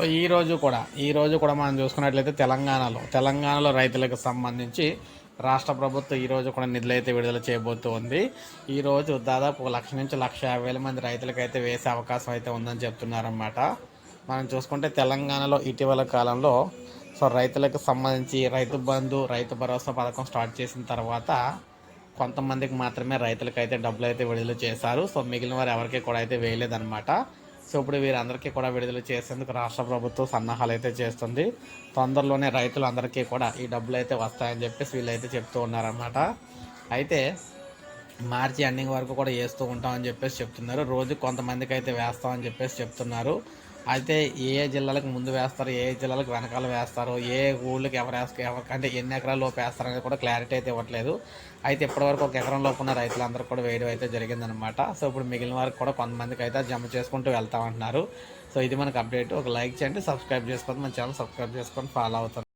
So ఈ రోజు కూడా ఈ రోజు కూడా మనం చూసుకున్నట్లయితే తెలంగాణలో తెలంగాణలో రైతులకు సంబంధించి రాష్ట్ర ప్రభుత్వం ఈరోజు కూడా నిధులు అయితే విడుదల చేయబోతోంది. ఈ రోజు దాదాపు ఒక లక్ష నుంచి లక్ష యాభై వేల మంది రైతులకైతే వేసే అవకాశం అయితే ఉందని చెప్తున్నారన్నమాట. మనం చూసుకుంటే తెలంగాణలో ఇటీవల కాలంలో సో రైతులకు సంబంధించి రైతు బంధు రైతు భరోసా పథకం స్టార్ట్ చేసిన తర్వాత కొంతమందికి మాత్రమే రైతులకైతే డబ్బులు అయితే విడుదల చేశారు. సో మిగిలిన వారు ఎవరికి కూడా అయితే వేయలేదన్నమాట. సో ఇప్పుడు వీరందరికీ కూడా విడుదల చేసేందుకు రాష్ట్ర ప్రభుత్వం సన్నాహాలు అయితే చేస్తుంది. తొందరలోనే రైతులు అందరికీ కూడా ఈ డబ్బులు అయితే వస్తాయని చెప్పేసి వీళ్ళైతే చెప్తూ ఉన్నారన్నమాట. అయితే మార్చి ఎండింగ్ వరకు కూడా వేస్తూ ఉంటామని చెప్పేసి చెప్తున్నారు. రోజు కొంతమందికి అయితే వేస్తామని చెప్పేసి చెప్తున్నారు. అయితే ఏ ఏ జిల్లాలకు ముందు వేస్తారు ఏ ఏ జిల్లాలకు వెనకాల వేస్తారు ఏ ఊళ్ళకి ఎవరు వేస్తారు ఎవరికి అంటే ఎన్ని ఎకరాల లోపు వేస్తారు అనేది కూడా క్లారిటీ అయితే ఇవ్వట్లేదు. అయితే ఇప్పటివరకు ఒక ఎకరం లోపు ఉన్న రైతులందరూ కూడా వేయడం అయితే జరిగిందనమాట సో ఇప్పుడు మిగిలిన వారికి కూడా కొంతమందికి అయితే జమ చేసుకుంటూ వెళ్తామంటున్నారు. సో ఇది మనకు అప్డేట్ ఒక లైక్ చేయండి సబ్స్క్రైబ్ చేసుకోండి. మన ఛానల్ సబ్స్క్రైబ్ చేసుకొని ఫాలో అవుతారు.